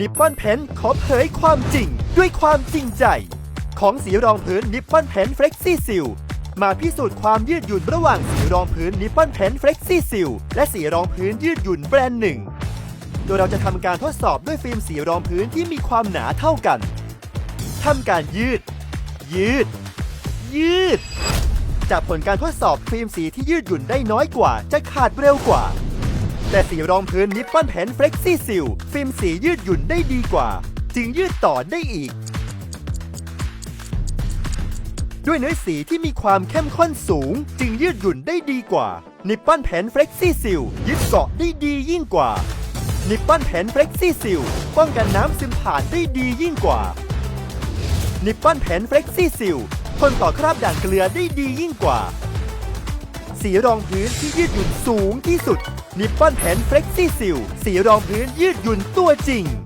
นิปปอนเพนขอเผยความจริงด้วยความจริงใจ ของสีรองพื้นนิปปอนเพนเฟล็กซี่ซิลมาพิสูจน์ความยืดหยุ่นระหว่างสีรองพื้นนิปปอนเพนเฟล็กซี่ซิลและสีรองพื้นยืดหยุ่นแบรนด์หนึ่ง โดยเราจะทำการทดสอบด้วยฟิล์มสีรองพื้นที่มีความหนาเท่ากันทำการยืด ยืด ยืด จากผลการทดสอบฟิล์มสีที่ยืดหยุ่นได้น้อยกว่า จะขาดเร็วกว่า แต่สีรองพื้นนิปปอนแผ่นเฟล็กซี่ซิลฟิล์มสียืดหยุ่นได้ดีกว่า จึงยืดต่อได้อีก ด้วยเนื้อสีที่มีความเข้มข้นสูง จึงยืดหยุ่นได้ดีกว่านิปปอนแผ่นเฟล็กซี่ซิลยึดเกาะได้ดียิ่งกว่านิปปอนแผ่นเฟล็กซี่ซิลป้องกันน้ำซึมผ่านได้ดียิ่งกว่านิปปอนแผ่นเฟล็กซี่ซิลทนต่อคราบด่างเกลือได้ดียิ่งกว่า สีรองพื้นที่ยืดหยุ่นสูงที่สุดนิปปอนแผ่นเฟล็กซี่ซิลสีรองพื้นยืดหยุ่นตัวจริง